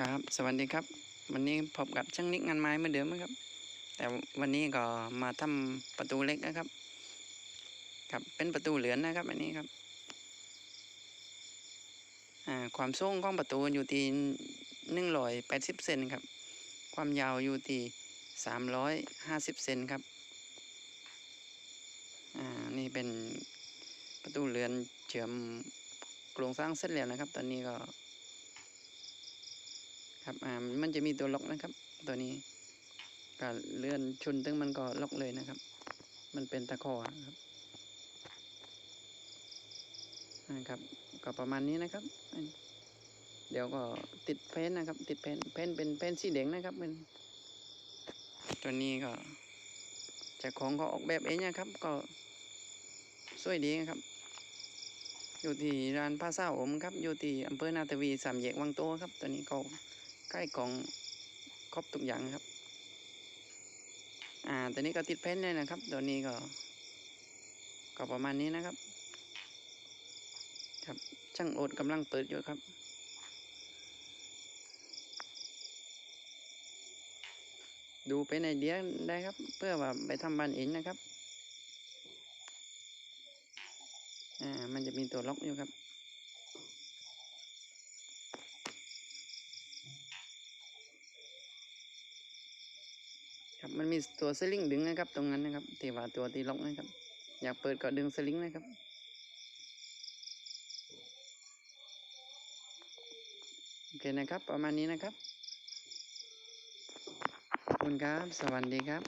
ครับ สวัสดีครับ วันนี้พบกับช่างนิกงานไม้เหมือนเดิมนะครับ แต่วันนี้ก็มาทำประตูเล็กนะครับ ครับเป็นประตูเหลือนนะครับ อันนี้ครับความสูงของประตูอยู่ที่หนึ่งร้อยแปดสิบเซนครับ ความยาวอยู่ที่สามร้อยห้าสิบเซนครับอ่านี่เป็นประตูเหลือนเชื่อมโครงสร้างเสร็จแล้วนะครับ ตอนนี้ก็ ครับอ่ามันจะมีตัวล็อกนะครับ ตัวนี้ก็เลื่อนชนตึงมันก็ล็อกเลยนะครับ มันเป็นตะขอครับนะครับก็ประมาณนี้นะครับ เดี๋ยวก็ติดเพนนะครับ ติดเพนเพนเป็นเพนสีแดงนะครับเป็นตัวนี้ก็จากของก็ออกแบบเองนะครับ ก็สวยดีนะครับ อยู่ที่ร้านผ้าเศร้าผมครับ อยู่ที่อำเภอนาทวีสามแยกวังโตครับ ตัวนี้ก็ ใกล้กล่องครบทุกอย่างครับ อ่าตัวนี้ก็ติดเพ้นเลยนะครับ ตัวนี้ก็ ก็ประมาณนี้นะครับ ครับช่างโอดกำลังเปิดอยู่ครับดูเป็นไอเดียได้ครับ เพื่อว่าไปทำบ้านเองนะครับ อ่า มันจะมีตัวล็อกอยู่ครับ ครับมันมีตัวสลิงดึงนะครับ ตรงนั้นนะครับที่ว่าตัวตีล็อกนะครับ อยากเปิดก็ดึงสลิงนะครับ โอเคนะครับ ประมาณนี้นะครับ ขอบคุณครับ สวัสดีครับ